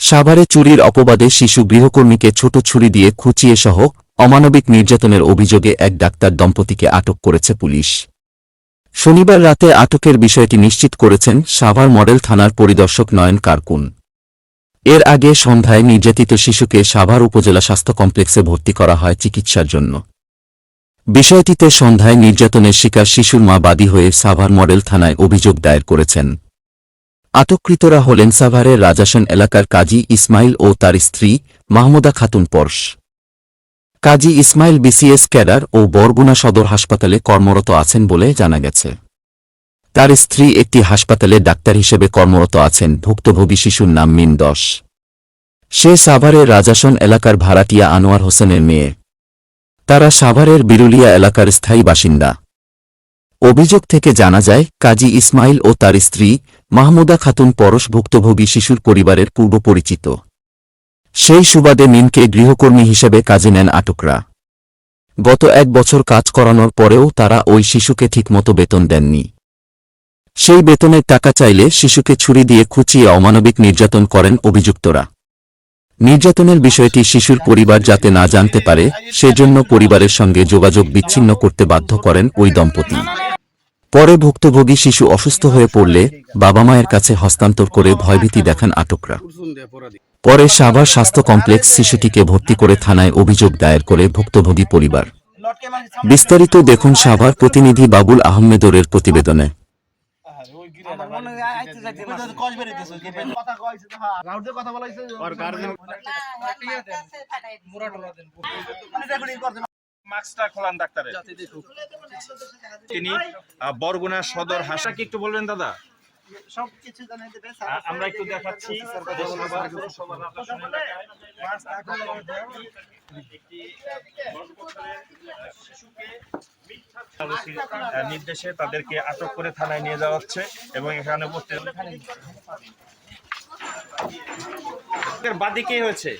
সাভারে চুরির অপবাদে শিশু গৃহকর্মীকে ছোট ছুরি দিয়ে খুঁচিয়ে সহ অমানবিক নির্যাতনের অভিযোগে এক ডাক্তার দম্পতিকে আটক করেছে পুলিশ। শনিবার রাতে আটকের বিষয়টি নিশ্চিত করেছেন সাভার মডেল থানার পরিদর্শক নয়ন কারকুন। এর আগে সন্ধ্যায় নির্যাতিত শিশুকে সাভার উপজেলা স্বাস্থ্য কমপ্লেক্সে ভর্তি করা হয় চিকিৎসার জন্য। বিষয়টিতে সন্ধ্যায় নির্যাতনের শিকার শিশুর মা বাদী হয়ে সাভার মডেল থানায় অভিযোগ দায়ের করেছেন। আটককৃতরা হলেন সাভারের রাজাসন এলাকার কাজী ইসমাইল ও তার স্ত্রী মাহমুদা খাতুন পরশ। কাজী ইসমাইল বিসিএস ক্যাডার ও বরগুনা সদর হাসপাতালে কর্মরত আছেন বলে জানা গেছে। তার স্ত্রী একটি হাসপাতালে ডাক্তার হিসেবে কর্মরত আছেন, ভুক্তভোগী শিশুর নাম মিন দশ। সে সাভারের রাজাসন এলাকার ভাড়াটিয়া আনোয়ার হোসেনের মেয়ে। তারা সাভারের বিরুলিয়া এলাকার স্থায়ী বাসিন্দা। অভিযোগ থেকে জানা যায়, কাজী ইসমাইল ও তার স্ত্রী মাহমুদা খাতুন পরশ ভুক্তভোগী শিশুর পরিবারের পূর্ব পরিচিত। সেই সুবাদে মিনকে গৃহকর্মী হিসেবে কাজে নেন আটকরা। গত এক বছর কাজ করানোর পরেও তারা ওই শিশুকে ঠিকমতো বেতন দেননি। সেই বেতনের টাকা চাইলে শিশুকে ছুরি দিয়ে খুঁচিয়ে অমানবিক নির্যাতন করেন অভিযুক্তরা। নির্যাতনের বিষয়টি শিশুর পরিবার যাতে না জানতে পারে, সেজন্য পরিবারের সঙ্গে যোগাযোগ বিচ্ছিন্ন করতে বাধ্য করেন ওই দম্পতি। পরে ভুক্তভোগী শিশু অসুস্থ হয়ে পড়লে বাবা মায়ের কাছে হস্তান্তর করে ভয়ভীতি দেখান আটকরা। পরে সাভার স্বাস্থ্য কমপ্লেক্স শিশুটিকে ভর্তি করে থানায় অভিযোগ দায়ের করে ভুক্তভোগী পরিবার। বিস্তারিত দেখুন সাভার প্রতিনিধি বাবুল আহমেদরের প্রতিবেদনে। হয় যাইতে না। কথা হ্যাঁ মাস্কটা খোলান ডাক্তারের তিনি বরগুনা সদর হাসা কি একটু বলবেন দাদা আমরা একটু দেখাচ্ছি নির্দেশে তাদেরকে আটক করে থানায় নিয়ে যাওয়া হচ্ছে এবং এখানে উপস্থিত এর বাদিকে হয়েছে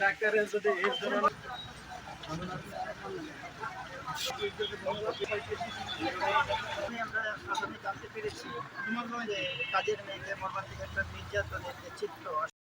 ডাক্তারের যদি জন্য আমরা জানতে পেরেছি কাজের মেয়েদের মর্মান্তিক একটা নির্যাতনের যে চিত্র